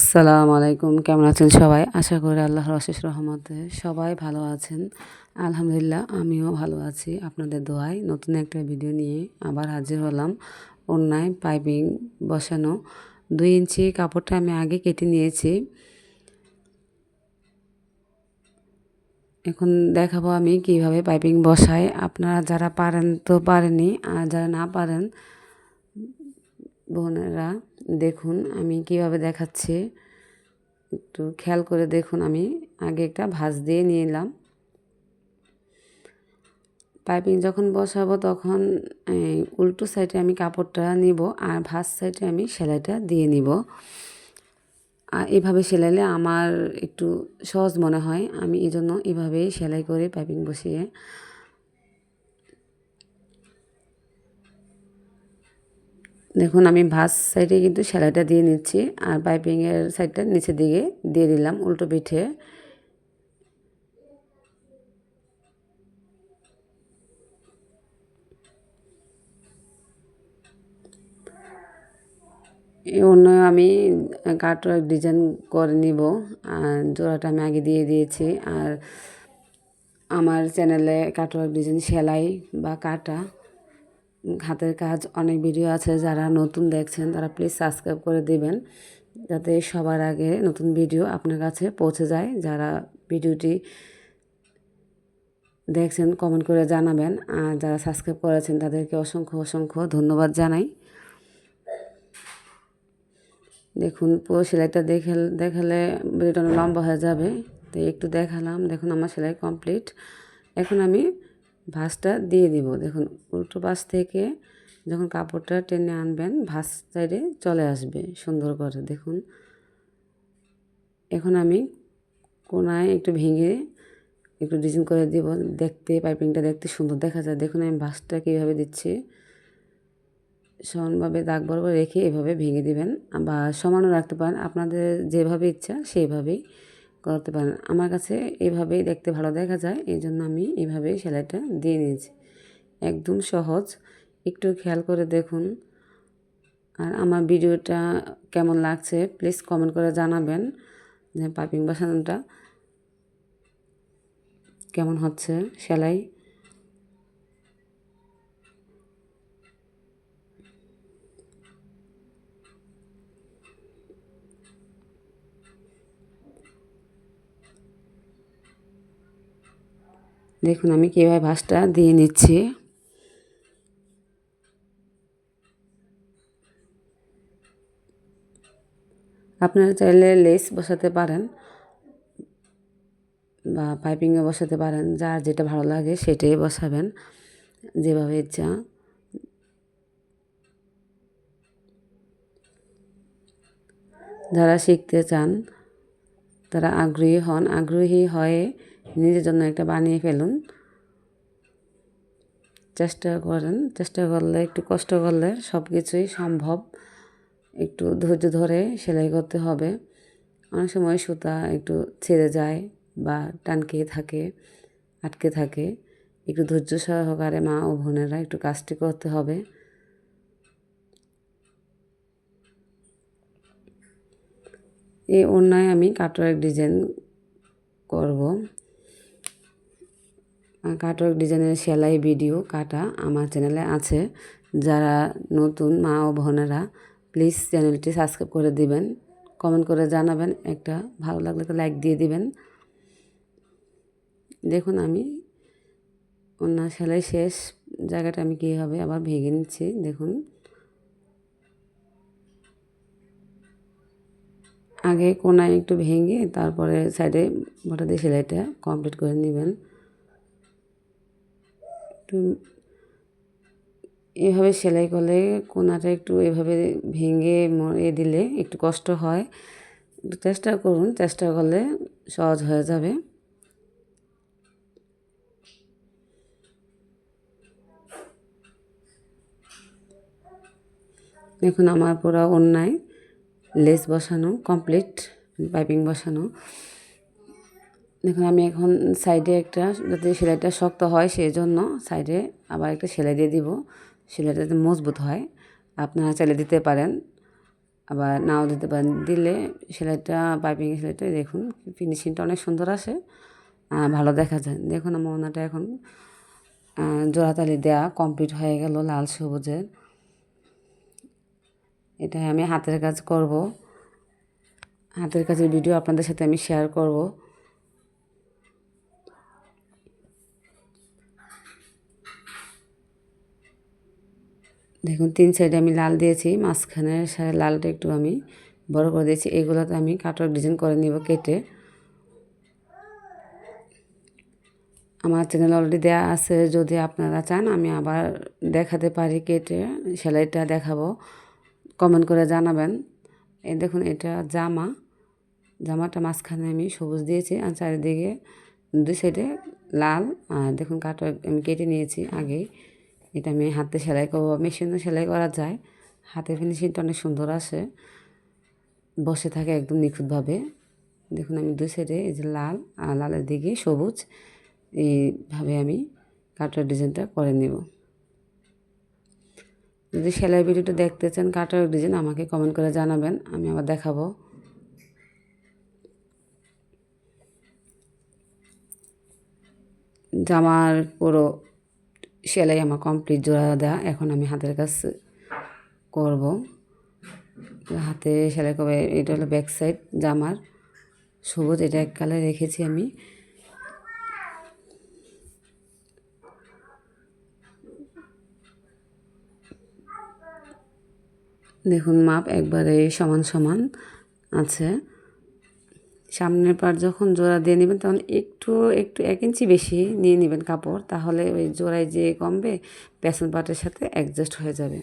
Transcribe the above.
আসসালামু আলাইকুম, কেমন আছেন সবাই? আশা করি আল্লাহর অশেষ রহমতে সবাই ভালো আছেন। আলহামদুলিল্লাহ, আমিও ভালো আছি। আপনাদের দোয়ায় নতুন একটা ভিডিও নিয়ে আবার হাজির হলাম। অন্যায় পাইপিং বসানো। দুই ইঞ্চি কাপড়টা আমি আগে কেটে নিয়েছি। এখন দেখাবো আমি কীভাবে পাইপিং বসাই। আপনারা যারা পারেন তো পারেনি আর যারা না পারেন বোনেরা, দেখুন আমি কীভাবে দেখাচ্ছি। একটু খেয়াল করে দেখুন আমি আগে একটা ভাঁজ দিয়ে নিলাম। পাইপিং যখন বসাবো তখন উল্টো সাইডে আমি কাপড়টা নিব আর ভাঁজ সাইডে আমি সেলাইটা দিয়ে নিব। আর এভাবে সেলাইলে আমার একটু সহজ মনে হয়। আমি এই জন্য এভাবেই সেলাই করে পাইপিং বসিয়ে দেখুন, আমি ভাস সাইডে কিন্তু সেলাইটা দিয়ে নিচ্ছি আর পাইপিংয়ের সাইডটা নিচের দিকে দিয়ে দিলাম উল্টো পিঠে। অন্য আমি কাটার ডিজাইন করে নিব, আর জোড়াটা আমি আগে দিয়ে দিয়েছি। আর আমার চ্যানেলে কাটওয়ার্ক ডিজাইন সেলাই বা কাটা হাতের কাজ, অনেক ভিডিও আছে যারা নতুন দেখছেন, তারা প্লিজ সাবস্ক্রাইব করে দিবেন, যাতে সবার আগে নতুন ভিডিও আপনার কাছে পৌঁছে যায়। যারা ভিডিওটি দেখছেন কমেন্ট করে জানাবেন। আর যারা সাবস্ক্রাইব করেছেন, তাদেরকে অসংখ্য অসংখ্য ধন্যবাদ জানাই। দেখুন, পুরো সেলাইটা দেখে, দেখালে ভিডিওটা লম্বা হয়ে যাবে। তো একটু দেখালাম। দেখুন, আমার সেলাই কমপ্লিট এখন আমি ভাঁজটা দিয়ে দিব। দেখুন, উল্টো পাশ থেকে যখন কাপড়টা টেনে আনবেন, ভাঁজ সাইডে চলে আসবে সুন্দর করে। দেখুন, এখন আমি কোনায় একটু ভেঙে একটু ডিজাইন করে দিব। দেখতে, পাইপিংটা দেখতে সুন্দর দেখা যায়। দেখুন, আমি ভাঁজটা কীভাবে দিচ্ছি। সমানভাবে দাগ বরাবর রেখে এভাবে ভেঙে দিবেন বা সমানও রাখতে পারেন। আপনাদের যেভাবে ইচ্ছা সেইভাবেই করতে পারেন আমার কাছে এভাবেই দেখতে ভালো দেখা যায় এই জন্য আমি এভাবেই সেলাইটা দিয়ে নিয়েছি। একদম সহজ। একটু খেয়াল করে দেখুন। আর আমার ভিডিওটা কেমন লাগছে, প্লিজ কমেন্ট করে জানাবেন যে পাইপিং বসানোটা কেমন হচ্ছে সেলাই। দেখুন আমি কীভাবে ভাঁজটা দিয়ে নিচ্ছি। আপনারা চাইলে লেস বসাতে পারেন বা পাইপিংয়ে বসাতে পারেন যার যেটা ভালো লাগে সেটাই বসাবেন, যেভাবে ইচ্ছা। যারা শিখতে চান তারা আগ্রহী হন, আগ্রহী হয়ে নিজের জন্য একটা বানিয়ে ফেলুন। চেষ্টা করেন, চেষ্টা করলে, একটু কষ্ট করলে সব কিছুই সম্ভব। একটু ধৈর্য ধরে সেলাই করতে হবে। অনেক সময় সুতা একটু ছেড়ে যায় বা টানকে থাকে, আটকে থাকে। একটু ধৈর্য সহকারে মা ও বোনেরা একটু কাজটি করতে হবে। এই অন্যায় আমি কাটওয়ার্ক ডিজাইন করব। কাটওয়ার্ক ডিজাইনের সেলাই ভিডিও কাটা আমার চ্যানেলে আছে। যারা নতুন মা ও বোনেরা প্লিজ চ্যানেলটি সাবস্ক্রাইব করে দিবেন। কমেন্ট করে জানাবেন। একটা ভালো লাগলে তো লাইক দিয়ে দিবেন। দেখুন আমি অন্য সেলাই শেষ। জায়গাটা আমি কীভাবে আবার ভেঙে নিচ্ছি, দেখুন। আগে কোনায় একটু ভেঙে তারপরে সাইডে বটা দিয়ে সেলাইটা কমপ্লিট করে নেবেন। একটু এভাবে সেলাই করলে কোনাটা একটু এভাবে ভেঙে এ দিলে একটু কষ্ট হয়। একটু চেষ্টা করুন, চেষ্টা করলে সহজ হয়ে যাবে। দেখুন আমার পুরো অন্যায়। লেস বসানো কমপ্লিট পাইপিং বসানো। দেখুন, আমি এখন সাইডে একটা, যাতে সেলাইটা শক্ত হয় সেই জন্য সাইডে আবার একটা সেলাই দিয়ে দিব। সেলাইটা যাতে মজবুত হয়, আপনারা চাইলে দিতে পারেন। আবার নাও দিতে পারেন। দিলে সেলাইটা পাইপিং সেলাইটা দেখুন ফিনিশিংটা অনেক সুন্দর আসে। ভালো দেখা যায়। দেখুন, আমার ওনাটা এখন জোড়াতালি দেওয়া কমপ্লিট হয়ে গেল লাল সবুজের। এটা আমি হাতের কাজ করব। হাতের কাজের ভিডিও আপনাদের সাথে আমি শেয়ার করব। দেখুন, তিন সাইডে আমি লাল দিয়েছি মাঝখানের সাইডে লালটা একটু আমি বড় করে দিয়েছি। এগুলোতে আমি কাটার ডিজাইন করে নিব কেটে। আমার চ্যানেল অলরেডি দেওয়া আছে, যদি আপনারা চান, আমি আবার দেখাতে পারি কেটে, সেলাইটা দেখাবো। কমেন্ট করে জানাবেন। এই দেখুন, এটা জামা। জামাটা মাঝখানে আমি সবুজ দিয়েছি আর চারিদিকে দুই সাইডে লাল। আর দেখুন কাটা আমি কেটে নিয়েছি আগেই এটা আমি হাতে সেলাই করব। মেশিনে সেলাই করা যায়। হাতে ফিনিশিংটা অনেক সুন্দর আসে। বসে থাকে একদম নিখুঁতভাবে। দেখুন, আমি দুই সাইডে এই যে লাল আর লালের দিকে সবুজ। এইভাবে আমি কাটার ডিজাইনটা করে নেব। যদি সেলাই ভিডিওটা দেখতে চান কাটার ডিজাইন আমাকে কমেন্ট করে জানাবেন, আমি আবার দেখাবো। জামার পুরো সেলাই আমার কমপ্লিট জোড়া দেওয়া এখন আমি হাতের কাজ করব। হাতে সেলাই করবে, এটা হলো ব্যাক সাইড জামার, সবুজ, এটা এক কালার রেখেছি আমি। দেখুন, মাপ একবারে সমান সমান আছে। সামনের পার যখন জোড়া দিয়ে নেবেন, তখন একটু একটু এক ইঞ্চি বেশি নিয়ে নেবেন কাপড়, তাহলে ওই জোড়ায় যে কমবে পেছন পাটের সাথে অ্যাডজাস্ট হয়ে যাবে।